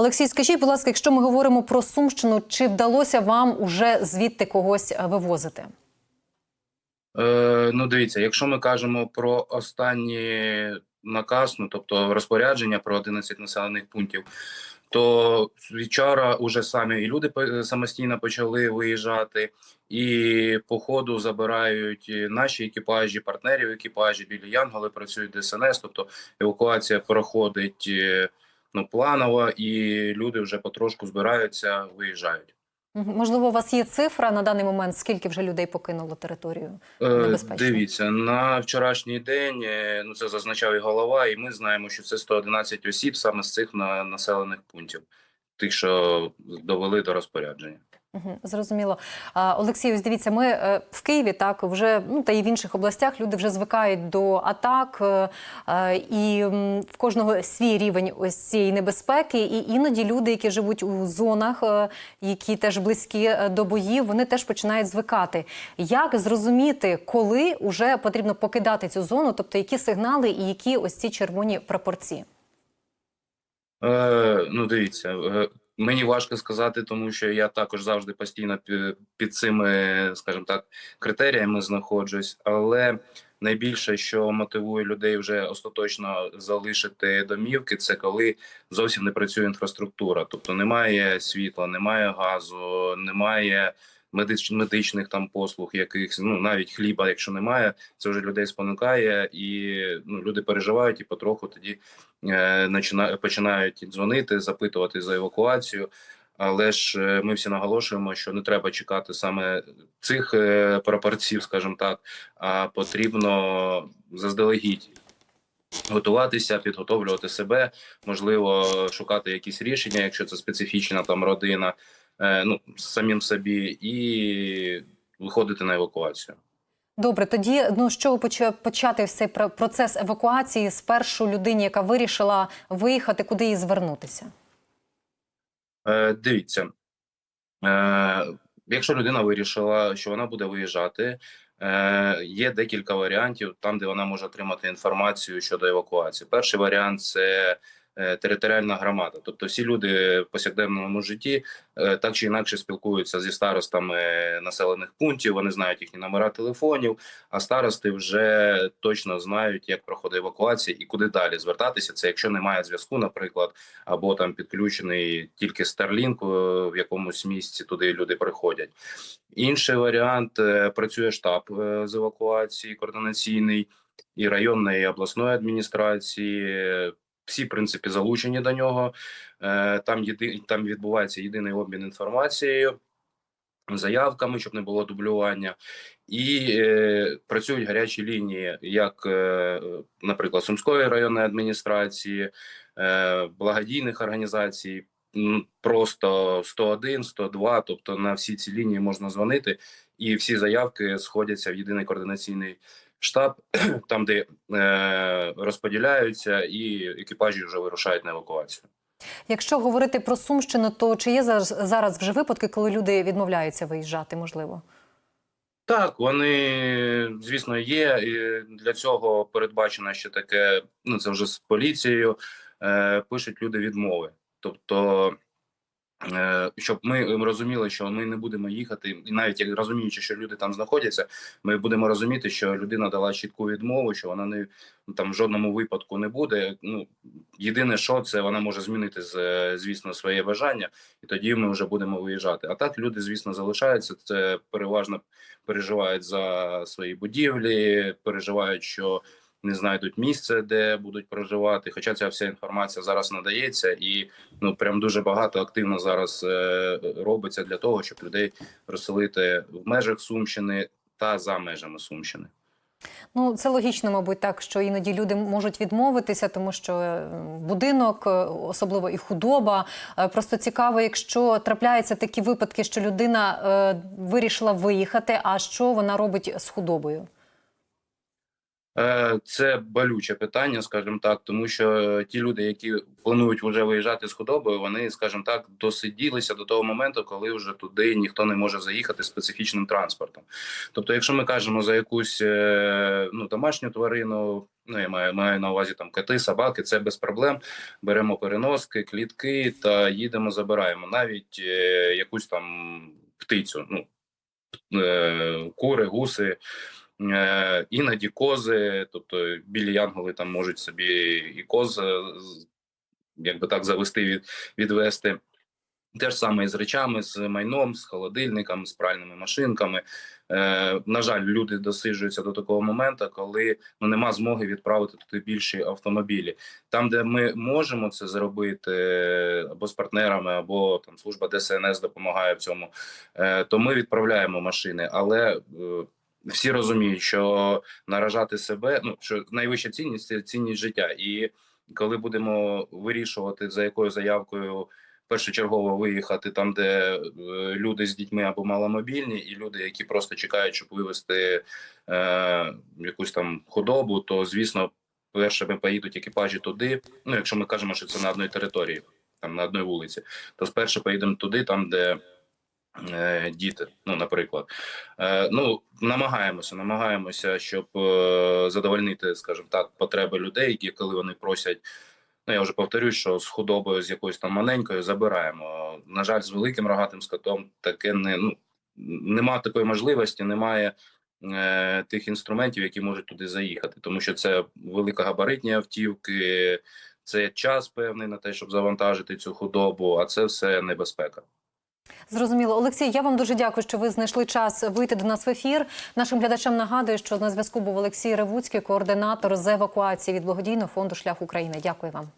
Олексій, скажіть, будь ласка, якщо ми говоримо про Сумщину, чи вдалося вам уже звідти когось е, вивозити? Е, ну, дивіться, якщо ми кажемо про останній наказ, ну тобто розпорядження про 11 населених пунктів, то вчора уже самі і люди самостійно почали виїжджати, і по ходу забирають наші екіпажі, партнерів екіпажі, білі Янголи працюють ДСНС, тобто евакуація проходить е, ну, планово, і люди вже потрошку збираються, виїжджають. Можливо, у вас є цифра на даний момент, скільки вже людей покинуло територію? Е, Небезпечно. Дивіться, на вчорашній день, е, ну це зазначав і голова, і ми знаємо, що це 111 осіб саме з цих населених пунктів, тих, що довели до розпорядження. Зрозуміло. Олексій, ось дивіться, ми е, в Києві так вже ну та і в інших областях люди вже звикають до атак, е, е, і в кожного свій рівень ось цієї небезпеки. І іноді люди, які живуть у зонах, які теж близькі до боїв, вони теж починають звикати. Як зрозуміти, коли вже потрібно покидати цю зону, тобто які сигнали і які ось ці червоні прапорці? Е, ну, дивіться, мені важко сказати, тому що я також завжди постійно пі- під цими, скажімо так, критеріями знаходжусь. Але найбільше, що мотивує людей вже остаточно залишити домівки, це коли зовсім не працює інфраструктура. Тобто немає світла, немає газу, немає медич, медичних там послуг, якихось, ну навіть хліба, якщо немає, це вже людей спонукає, і ну, люди переживають і потроху тоді е, починають дзвонити, запитувати за евакуацію. Але ж е, ми всі наголошуємо, що не треба чекати саме цих е, прапорців, скажімо так, а потрібно заздалегідь готуватися, підготовлювати себе, можливо, шукати якісь рішення, якщо це специфічна там родина, ну самим собі, і виходити на евакуацію. Добре, тоді ну з чого почати цей процес евакуації спершу людині, яка вирішила виїхати, куди їй звернутися? Е, дивіться, е, якщо людина вирішила, що вона буде виїжджати, е, є декілька варіантів там, де вона може отримати інформацію щодо евакуації. Перший варіант це е, територіальна громада, тобто всі люди в повсякденному житті е, так чи інакше спілкуються зі старостами населених пунктів. Вони знають їхні номера телефонів, а старости вже точно знають, як проходить евакуація і куди далі звертатися. Це якщо немає зв'язку, наприклад або там підключений тільки Starlink е, в якомусь місці, туди люди приходять. Інший варіант е, працює штаб е, з евакуації координаційний і районної і обласної адміністрації. Всі в принципі залучені до нього. Е, Там єди, там відбувається єдиний обмін інформацією, заявками, щоб не було дублювання, і е, працюють гарячі лінії, як, е, наприклад, Сумської районної адміністрації, е, благодійних організацій. Просто 101, 102, тобто на всі ці лінії можна дзвонити, і всі заявки сходяться в єдиний координаційний штаб, там де е, розподіляються, і екіпажі вже вирушають на евакуацію. Якщо говорити про Сумщину, то чи є зараз, зараз вже випадки, коли люди відмовляються виїжджати, можливо? Так, вони, звісно, є. І для цього передбачено ще таке. Ну це вже з поліцією е, пишуть люди відмови. Тобто, щоб ми розуміли, що ми не будемо їхати, і навіть як розуміючи, що люди там знаходяться, ми будемо розуміти, що людина дала чітку відмову, що вона не ну, там в жодному випадку не буде. Ну єдине, що це вона може змінити звісно своє бажання, і тоді ми вже будемо виїжджати. А так люди, звісно, залишаються. Це переважно переживають за свої будівлі, переживають, що не знайдуть місце, де будуть проживати. Хоча ця вся інформація зараз надається, і ну прям дуже багато активно зараз е, робиться для того, щоб людей розселити в межах Сумщини та за межами Сумщини. Ну, це логічно, мабуть, так, що іноді люди можуть відмовитися, тому що е, будинок, е, особливо і худоба. Е, Просто цікаво, якщо трапляються такі випадки, що людина вирішила виїхати, а що вона робить з худобою? Е, Це болюче питання, скажімо так, тому що е, ті люди, які планують вже виїжджати з худобою, вони, скажімо так, досиділися до того моменту, коли вже туди ніхто не може заїхати специфічним транспортом. Тобто, якщо ми кажемо за якусь е, ну, домашню тварину, ну я маю, маю на увазі там коти, собаки, це без проблем. Беремо переноски, клітки та їдемо, забираємо навіть якусь там птицю, ну кури, гуси. Е, іноді кози, тобто білі янголи там можуть собі і коз, е, якби так завести від, відвести. Те ж саме і з речами, з майном, з холодильниками, з пральними машинками. Е, на жаль, люди досиджуються до такого моменту, коли ну нема змоги відправити туди більші автомобілі. Там, де ми можемо це зробити е, або з партнерами, або там служба ДСНС допомагає в цьому, е, то ми відправляємо машини. Але е, всі розуміють, що наражати себе, ну що найвища цінність це цінність життя. І коли будемо вирішувати за якою заявкою першочергово виїхати там, де е, люди з дітьми або маломобільні, і люди, які просто чекають, щоб вивезти е, якусь там худобу, то звісно, першими поїдуть екіпажі туди. Ну, якщо ми кажемо, що це на одній території, там на одній вулиці, то спершу поїдемо туди, там де. Е, Діти, ну наприклад, Е, ну намагаємося, намагаємося, щоб е, задовольнити, скажімо так, потреби людей, які коли вони просять. Ну я вже повторюю, що з худобою з якоюсь там маленькою забираємо. На жаль, з великим рогатим скотом таке не ну нема такої можливості, немає е, тих інструментів, які можуть туди заїхати, тому що це великогабаритні автівки, це час певний на те, щоб завантажити цю худобу, а це все небезпека. Зрозуміло, Олексій. Я вам дуже дякую, що ви знайшли час вийти до нас в ефір. Нашим глядачам нагадую, що на зв'язку був Олексій Ревуцький, координатор з евакуації від благодійного фонду Шлях України. Дякую вам.